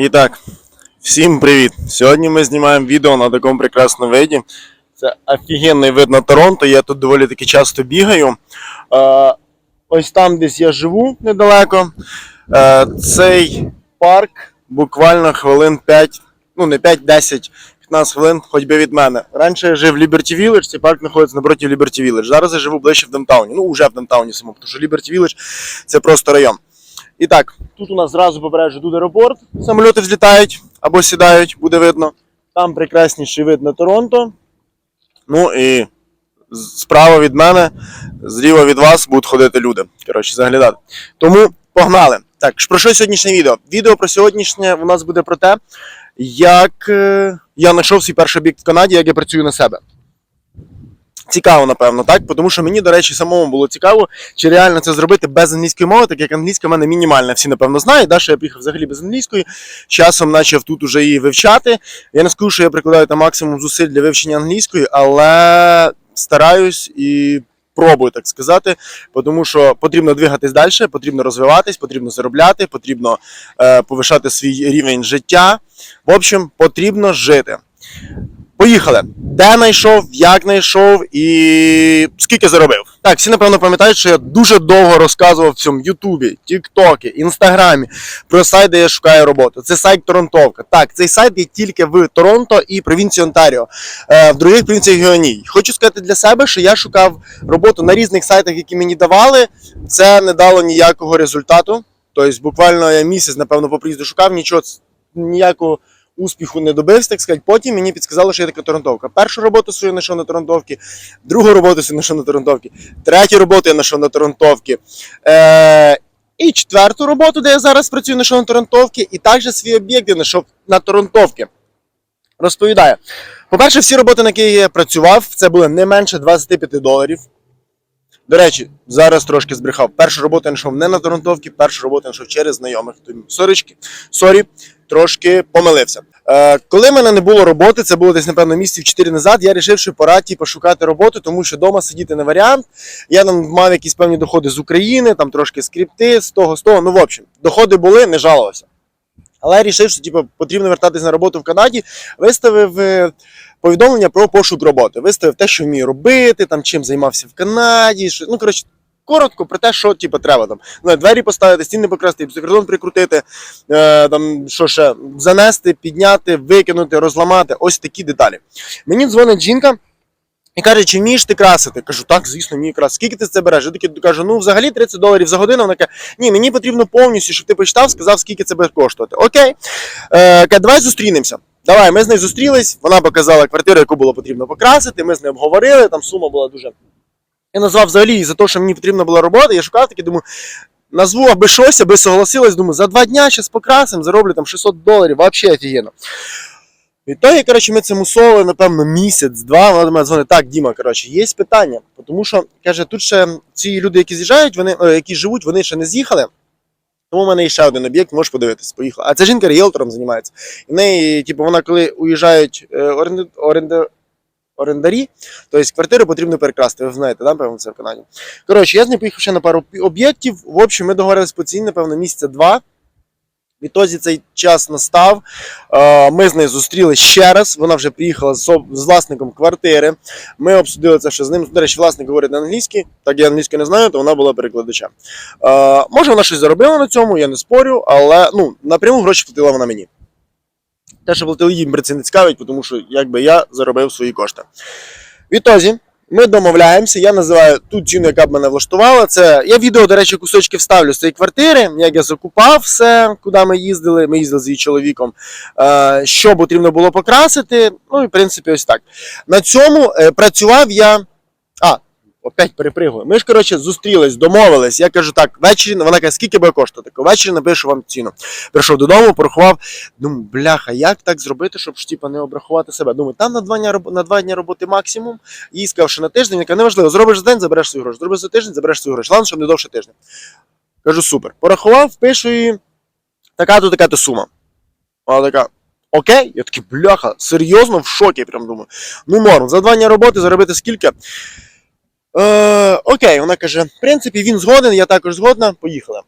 І так, всім привіт! Сьогодні ми знімаємо відео на такому прекрасному виді. Це офігенний вид на Торонто. Я тут доволі таки часто бігаю. Ось там десь я живу недалеко. Цей парк буквально хвилин 5, ну не 5, 10, 15 хвилин ходьби від мене. Раніше я жив в Liberty Village, цей парк знаходиться напроти Liberty Village. Зараз я живу ближче в Даунтауні. Ну, вже в самому, тому що Liberty Village це просто район. І так, тут у нас зразу попереджу тут аеропорт. Самоліти взлітають або сідають, буде видно. Там прекрасніший вид на Торонто. Ну і справа від мене, зліва від вас будуть ходити люди. Коротше, заглядати. Тому погнали. Так, про що сьогоднішнє відео? Відео про сьогоднішнє у нас буде про те, як е, я знайшов свій перший об'єкт в Канаді, як я працюю на себе. Цікаво, напевно, так? Тому що мені, до речі, самому було цікаво, чи реально це зробити без англійської мови, так як англійська в мене мінімальна. Всі, напевно, знають, да, що я приїхав взагалі без англійської. Часом почав тут уже її вивчати. Я не скажу, що я прикладаю там максимум зусиль для вивчення англійської, але стараюсь і пробую так сказати, тому що потрібно двигатись далі, потрібно розвиватись, потрібно заробляти, потрібно е, повишати свій рівень життя. В общем, потрібно жити. Поїхали. Де знайшов, як знайшов і скільки заробив. Так, всі напевно пам'ятають, що я дуже довго розказував в цьому Ютубі, Тіктокі, Інстаграмі про сайт, де я шукаю роботу. Це сайт Торонтовка. Так, цей сайт є тільки в Торонто і провінції Онтаріо. Е, в других провінціях його. Хочу сказати для себе, що я шукав роботу на різних сайтах, які мені давали. Це не дало ніякого результату. Тобто, буквально я місяць, напевно, по приїзду шукав, нічого ніякого успіху не добився, так сказати. Потім мені підсказали, що є така Торонтовка. Першу роботу свою знайшов на Торонтовці, другу роботу свою знайшов на Торонтовці, третю роботу я знайшов на Торонтовці. Е- і четверту роботу, де я зараз працюю, знайшов на Торонтовці, і також свій об'єкт я знайшов на Торонтовці. Розповідаю. По-перше, всі роботи, на які я працював, це були не менше 25 доларів. До речі, зараз трошки збрехав. Першу роботу я знайшов не на Торонтовці, першу роботу я знайшов через знайомих. Сорічки, сорі, трошки помилився. Е, коли в мене не було роботи, це було десь, напевно, місяців 4 назад, я вирішив, що пора типу, шукати роботу, тому що вдома сидіти не варіант. Я там мав якісь певні доходи з України, там трошки скрипти, з того, з того. Ну, в общем, доходи були, не жалувався. Але я вирішив, що типу, потрібно вертатись на роботу в Канаді, виставив е, повідомлення про пошук роботи. Виставив те, що вмію робити, там, чим займався в Канаді. Що, ну, коротше, коротко про те, що типу, треба там. Двері поставити, стіни покрасти, кордон прикрутити, е, там, що ще, занести, підняти, викинути, розламати. Ось такі деталі. Мені дзвонить жінка. І каже, чи вмієш ти красити? Кажу, так, звісно, вмію красити. Скільки ти це береш? Я таки кажу, ну взагалі 30 доларів за годину. Вона каже, ні, мені потрібно повністю, щоб ти почитав, сказав, скільки це буде коштувати. Окей. Е, каже, давай зустрінемося. Давай, ми з нею зустрілись. Вона показала квартиру, яку було потрібно покрасити. Ми з нею обговорили, там сума була дуже. Я назвав взагалі за те, що мені потрібна була робота. Я шукав таки, думаю, назву аби щось, аби согласилась. Думаю, за два дня зараз покрасимо, зароблю там 600 доларів, взагалі офігенно. Відтоді, коротше, ми це мусовували, напевно, місяць-два. Вона до мене дзвонить, так, Діма, коротше, є питання. Тому що, каже, тут ще ці люди, які з'їжджають, вони, е, які живуть, вони ще не з'їхали. Тому в мене ще один об'єкт, можеш подивитись, поїхала. А ця жінка ріелтором займається. І в неї, типу, вона, коли уїжджають е, оренди, оренди, орендарі, тобто квартиру потрібно перекрасти. Ви знаєте, да, певно, це в Канаді. Коротше, я з нею поїхав ще на пару об'єктів. В общем, ми договорились по ціні, напевно, місяця два. Відтоді цей час настав. Е, Ми з нею зустрілись ще раз. Вона вже приїхала з власником квартири. Ми обсудили це ще з ним. До речі, власник говорить на англійській, так я англійську не знаю, то вона була перекладачем. Е, Може, вона щось заробила на цьому, я не спорю, але ну, напряму гроші платила вона мені. Те, що платили їм, це не цікавить, тому що якби я заробив свої кошти. Відтоді. Ми домовляємося, я називаю ту ціну, яка б мене влаштувала. Це я відео, до речі, кусочки вставлю з цієї квартири, як я закупав все, куди ми їздили. Ми їздили з її чоловіком, е, що потрібно було покрасити. Ну і в принципі, ось так. На цьому е, працював я. А, опять перепригую. Ми ж, коротше, зустрілись, домовились. Я кажу, так, ввечері, вона каже, скільки буде коштувати? Так, ввечері напишу вам ціну. Прийшов додому, порахував. Думаю, бляха, як так зробити, щоб ж, типа, не обрахувати себе? Думаю, там на два дня на два дні роботи максимум. Їй сказав, що на тиждень, яка неважливо, зробиш за день, забереш свої гроші. Зробиш за тиждень, забереш свої гроші. Ладно, щоб не довше тижня. Кажу, супер. Порахував, пишу їй, така-то, така-то сума. Вона така. Окей, я такий, бляха, серйозно в шокі, прям думаю. Ну, норм, за два дні роботи заробити скільки? Е, окей, вона каже, в принципі, він згоден, я також згодна, поїхали.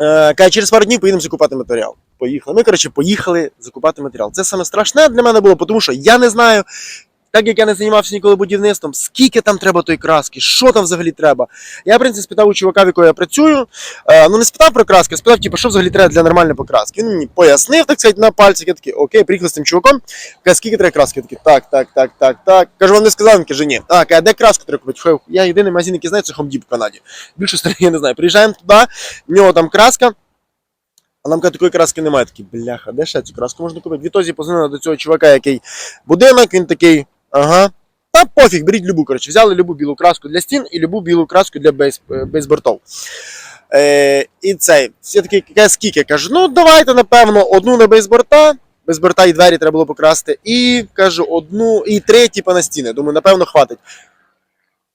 Е, каже, через пару днів поїдемо закупати матеріал. Поїхали. Ми, коротше, поїхали закупати матеріал. Це саме страшне для мене було, тому що я не знаю, так як я не займався ніколи будівництвом, скільки там треба тої краски, що там взагалі треба. Я, в принципі, спитав у чувака, в якого я працюю. Е, ну не спитав про краски, а спитав, типу, що взагалі треба для нормальної покраски. Він мені пояснив, так сказати, на пальцях. Я такий, окей, приїхав з тим чуваком. Каже, скільки треба краски? Я такий, так, так, так, так, так. Кажу, вам не сказав, він каже, ні. А, каже, де краску треба купити? Я єдиний магазин, який знаю, це Home в Канаді. Більше сторони я не знаю. Приїжджаємо туди, в нього там краска. А нам каже, такої краски немає. Такий, бляха, де ще цю краску можна купити? Відтоді позвонили до цього чувака, який будинок, він такий, ага. Та пофіг, беріть любу, коротше, взяли любу білу краску для стін і любу білу краску для бейс, е, бейсбортов. Е, і цей, я такий, скільки? Кажу, ну давайте, напевно, одну на бейсборта, бейсборта і двері треба було покрасти, і кажу, одну, і три, типу, на стіни. Думаю, напевно, хватить.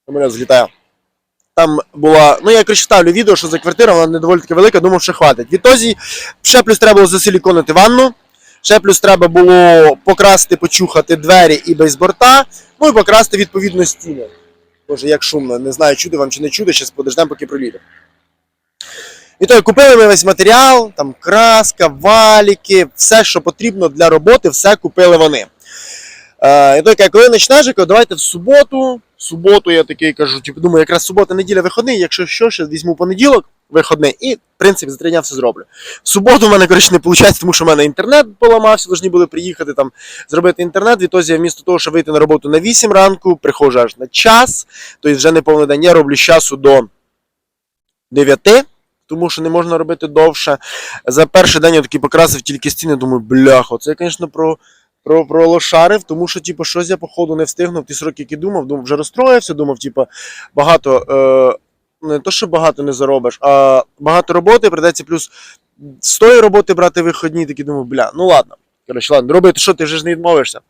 Мене злітає. Там була, ну я коротше ставлю відео, що за квартира, вона не доволі таки велика, думав, що хватить. Відтоді ще плюс треба було засиліконити ванну, ще плюс треба було покрасити, почухати двері і бейсборта, ну і покрасти відповідно стіни. Боже, як шумно, не знаю, чути вам чи не чути, зараз подождемо, поки проліде. І то купили ми весь матеріал, там краска, валіки, все, що потрібно для роботи, все купили вони. Е, і то каже, коли почнеш, я кажу, давайте в суботу. В суботу я такий кажу, типу, думаю, якраз субота, неділя виходний, якщо що, ще візьму понеділок, виходний, і, в принципі, за три дня все зроблю. В суботу в мене, коротше, не виходить, тому що в мене інтернет поламався, повинні були приїхати там зробити інтернет. Відтоді я вмісто того, щоб вийти на роботу на 8 ранку, приходжу аж на час, тобто вже не повний день, я роблю з часу до 9. Тому що не можна робити довше. За перший день я такий покрасив тільки стіни, думаю, бляхо, це я, звісно, про про, про лошарив, тому що, типу, щось я, походу, не встигнув ті сроки, які думав, думав, вже розстроївся, думав, типу, багато, е, не то, що багато не заробиш, а багато роботи, прийдеться плюс з тої роботи брати виходні, такі думав, бля, ну ладно. Коротше, ладно, робити, що ти вже ж не відмовишся.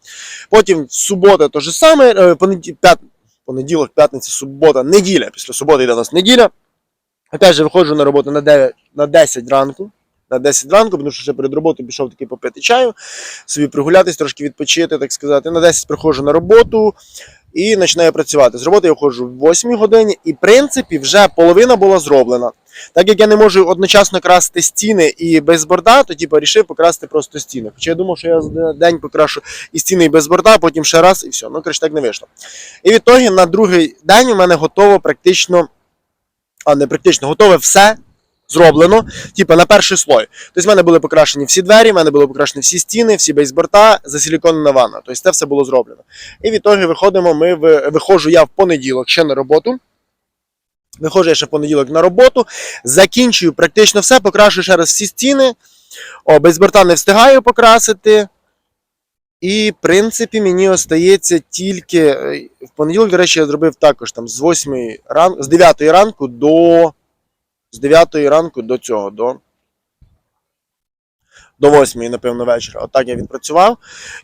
Потім субота то же саме, е, понеді... п'ят... понеділок, п'ятниця, субота, неділя. Після суботи йде у нас неділя. Опять же, виходжу на роботу на 9, на 10 ранку. На 10 ранку, тому що ще перед роботою пішов таки попити чаю, собі прогулятись, трошки відпочити, так сказати. На 10 приходжу на роботу і починаю працювати. З роботи я виходжу в 8 годині, і в принципі вже половина була зроблена. Так як я не можу одночасно красити стіни і без борда, то типу, вирішив покрасити просто стіни. Хоча я думав, що я за день покрашу і стіни, і без борда, потім ще раз, і все. Ну, коротше, так не вийшло. І відтоді на другий день у мене готово практично, а не практично, готове все зроблено, типу на перший слой. Тобто в мене були покрашені всі двері, в мене були покрашені всі стіни, всі бейсборта, засиліконена ванна. Тобто це все було зроблено. І відтоді виходимо, ми в- виходжу я в понеділок ще на роботу. Виходжу я ще в понеділок на роботу, закінчую практично все, покрашую ще раз всі стіни. О, бейсборта не встигаю покрасити. І, в принципі, мені остається тільки. е, В понеділок, до речі, я зробив також там з 8 ранку, з 9 ранку до. З 9 ранку до цього, до. До 8, напевно, вечора. Отак я відпрацював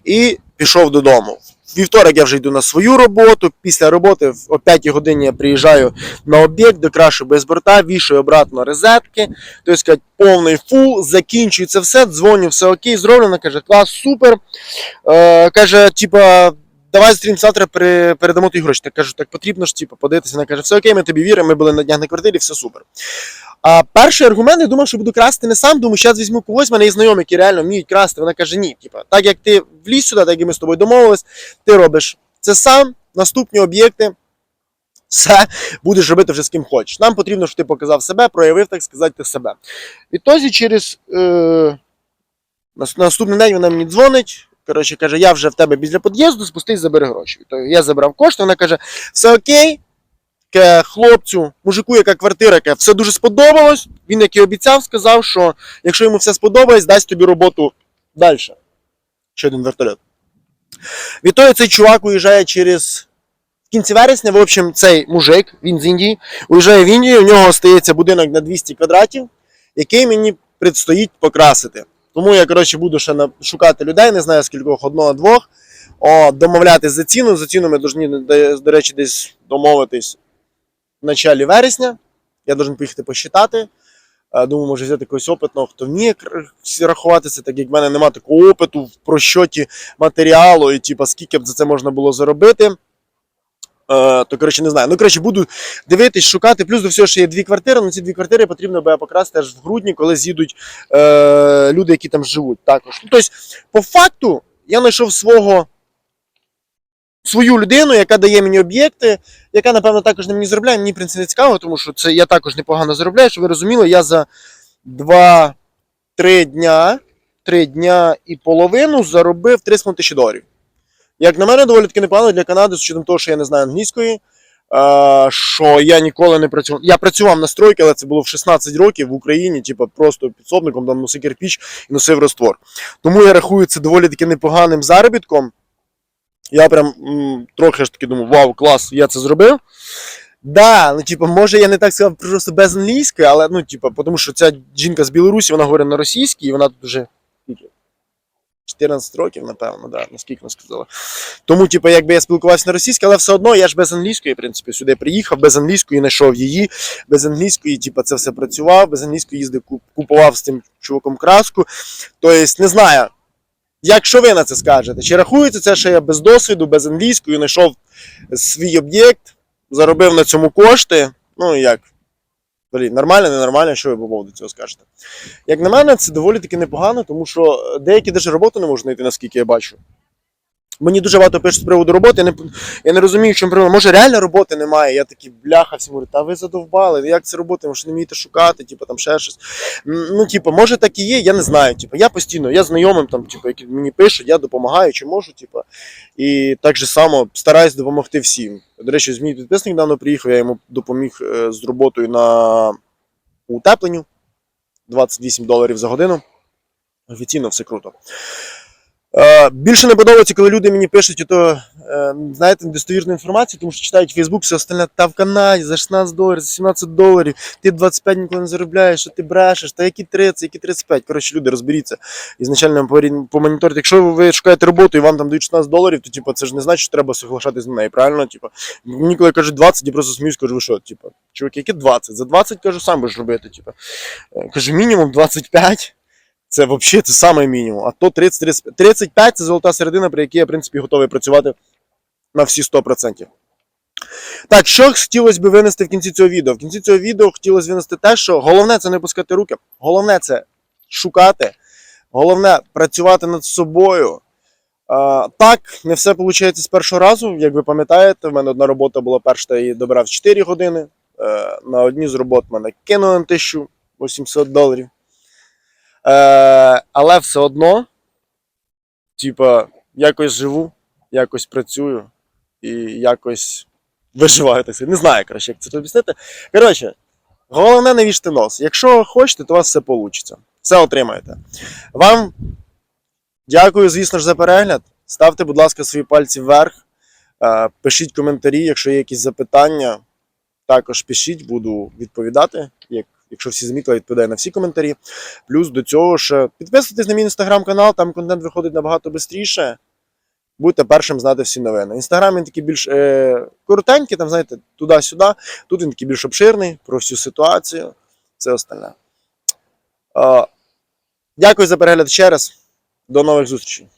і пішов додому. Вівторок я вже йду на свою роботу. Після роботи о 5 годині я приїжджаю на об'єкт, докрашу без борта, вішаю обратно розетки. Тобто, повний фул, закінчую це все, дзвоню, все окей, зроблено. Каже, клас, супер. Е, каже, типа, давай зустрінемося завтра, передамо тобі гроші. Так кажу, так потрібно ж типу, подивитися. Вона каже, все окей, ми тобі віримо, ми були на днях на квартирі, все супер. А перший аргумент, я думав, що буду красти не сам, думаю, зараз візьму когось, в мене є знайомі, які реально вміють красти. Вона каже, ні, типа, так як ти вліз сюди, так як ми з тобою домовились, ти робиш це сам, наступні об'єкти. Все будеш робити вже з ким хочеш. Нам потрібно, щоб ти показав себе, проявив, так сказати, себе. Відтоді через е, наступний день вона мені дзвонить. Коротше, каже, я вже в тебе біля під'їзду, спустись, забери гроші. То я забрав кошти, вона каже, все окей. Ке, хлопцю, мужику, яка квартира, яка все дуже сподобалось. Він, як і обіцяв, сказав, що якщо йому все сподобається, дасть тобі роботу далі. Ще один вертольот. Відтоді цей чувак уїжджає через. В кінці вересня, в общем, цей мужик, він з Індії, уїжджає в Індію, у нього остається будинок на 200 квадратів, який мені предстоїть покрасити. Тому я, коротше, буду ще шукати людей, не знаю скількох, одного-двох. Домовлятись за ціну. За ціну ми повинні, до, речі, десь домовитись в началі вересня. Я должен поїхати посчитати. Е, Думаю, може взяти когось опитного, хто вміє кр- всі рахувати це, так як в мене немає такого опиту в просчоті матеріалу, і типу, скільки б за це можна було заробити. Е, то коротше не знаю. Ну коротше, буду дивитись, шукати. Плюс до всього, що є дві квартири. На ці дві квартири потрібно буде покрасти аж в грудні, коли з'їдуть е, люди, які там живуть. Також. Ну, тобто, по факту, я знайшов свого. Свою людину, яка дає мені об'єкти, яка, напевно, також не мені заробляє. Мені в принципі не цікаво, тому що це я також непогано заробляю. Щоб ви розуміли, я за 2-3 дня, 3 дня і половину заробив 3,5 тисячі доларів. Як на мене, доволі таки непогано для Канади, з учетом того, що я не знаю англійської. Що я ніколи не працював. Я працював на стройці, але це було в 16 років в Україні, типу, просто підсобником там носив кирпіч і носив роствор. Тому я рахую це доволі таки непоганим заробітком. Я прям м, трохи ж таки думав, вау, клас, я це зробив. Да, ну типу, може я не так сказав просто без англійської, але ну, типу, тому що ця жінка з Білорусі, вона говорить на російській, і вона тут вже? 14 років, напевно, да, наскільки вона сказала. Тому, типу, якби я спілкувався на російській, але все одно я ж без англійської, в принципі, сюди приїхав, без англійської знайшов її, без англійської, типу, це все працював, без англійської їздив, купував з тим чуваком краску. Тобто, не знаю, як що ви на це скажете? Чи рахується це, що я без досвіду, без англійської знайшов свій об'єкт, заробив на цьому кошти? Ну, як? Блін, нормально, ненормально, що ви по поводу цього скажете? Як на мене, це доволі таки непогано, тому що деякі навіть роботу не можуть знайти, наскільки я бачу. Мені дуже багато пишуть з приводу роботи. Я не, я не розумію, чому проблема. Може, реально роботи немає. Я такий бляха всім говорю, та ви задовбали, як це робота, ви що не вмієте шукати, типу там ще щось. Ну, типу, може так і є, я не знаю. Типу, я постійно, я знайомим, там, типу, які мені пишуть, я допомагаю, чи можу, типу. І так же само стараюсь допомогти всім. До речі, мій підписник недавно приїхав, я йому допоміг е, з роботою на утепленню 28 доларів за годину. Офіційно все круто. Е, більше не подобається, коли люди мені пишуть, ото, е, знаєте, недостовірну інформацію, тому що читають Фейсбук, все остальне, та в Канаді за 16 доларів, за 17 доларів, ти 25 ніколи не заробляєш, що ти брешеш, та які 30, які 35. Коротше, люди, розберіться. Ізначально по- помоніторити. Якщо ви шукаєте роботу і вам там дають 16 доларів, то типу, це ж не значить, що треба соглашатись на неї, правильно? Типу, мені коли кажуть 20, я просто сміюсь, кажу, що, типу, чуваки, які 20? За 20, кажу, сам будеш робити. Типу. Е, Кажу, мінімум 25. Це взагалі це саме мінімум. А то 30, 35. 35 це золота середина, при якій я, в принципі, готовий працювати на всі 100%. Так, що хотілося б винести в кінці цього відео? В кінці цього відео хотілося винести те, що головне це не пускати руки, головне це шукати, головне працювати над собою. А, так, не все виходить з першого разу. Як ви пам'ятаєте, в мене одна робота була перша, я її добирав 4 години. Е, на одні з робот мене кинули на 1800 доларів. Е, але все одно, типа, якось живу, якось працюю і якось виживаю. Так. Не знаю, коротше, як це об'яснити. Коротше, головне не віште нос. Якщо хочете, то у вас все вийде. Все отримаєте. Вам дякую, звісно ж, за перегляд. Ставте, будь ласка, свої пальці вверх. Е, Пишіть коментарі, якщо є якісь запитання. Також пишіть, буду відповідати. Як, якщо всі замітили, відповідаю на всі коментарі. Плюс до цього ще підписуйтесь на мій інстаграм-канал, там контент виходить набагато швидше. Будьте першим знати всі новини. Інстаграм він такий більш е, коротенький, там, знаєте, туди-сюди. Тут він такий більш обширний про всю ситуацію. Це остальне. Е, дякую за перегляд ще раз. До нових зустрічей.